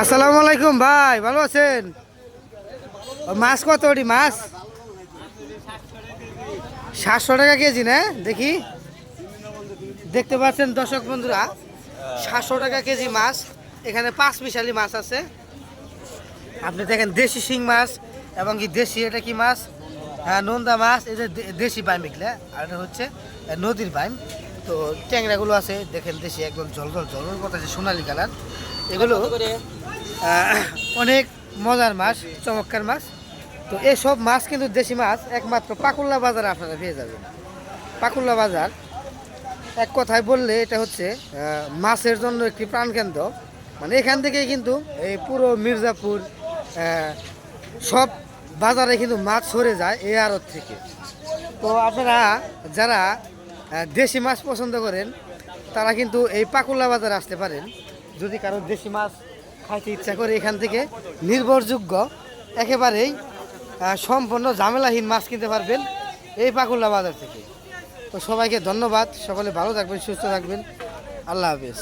আসসালামু আলাইকুম ভাই, ভালো আছেন? মাছ কত ওটি, মাছ? সাতশো টাকা কেজি, না? দেখি। দেখতে পাচ্ছেন দর্শক বন্ধুরা, সাতশো টাকা কেজি মাছ। এখানে পাঁচ মিশালি মাছ আছে। আপনি দেখেন দেশি শিং মাছ এবং কি দেশি, এটা কি মাছ? হ্যাঁ নন্দা মাছ এটা দেশি বাইম এগুলা, আর এটা হচ্ছে নদীর বাইম। তো ট্যাংরাগুলো আছে দেখেন দেশি একদম জল জল জলের কথা আছে সোনালি কালার। এগুলো অনেক মজার মাছ চমৎকার মাছ। তো এসব মাছ কিন্তু দেশি মাছ একমাত্র পাকুল্লা বাজারে আপনারা পেয়ে যাবেন। পাকুল্লা বাজার এক কথায় বললে এটা হচ্ছে মাছের জন্য একটি প্রাণকেন্দ্র। মানে এখান থেকেই কিন্তু এই পুরো মির্জাপুর সব বাজারে কিন্তু মাছ সরে যায় এই আড়ত থেকে। তো আপনারা যারা দেশি মাছ পছন্দ করেন, তারা কিন্তু এই পাকুল্লা বাজারে আসতে পারেন। যদি কারও দেশি মাছ খাইতে ইচ্ছা করে এখান থেকে, নির্ভরযোগ্য, একেবারেই সম্পূর্ণ ঝামেলাহীন মাছ কিনতে পারবেন এই পাকুল্লা বাজার থেকে। তো সবাইকে ধন্যবাদ, সকলে ভালো থাকবেন, সুস্থ থাকবেন। আল্লাহ হাফেজ।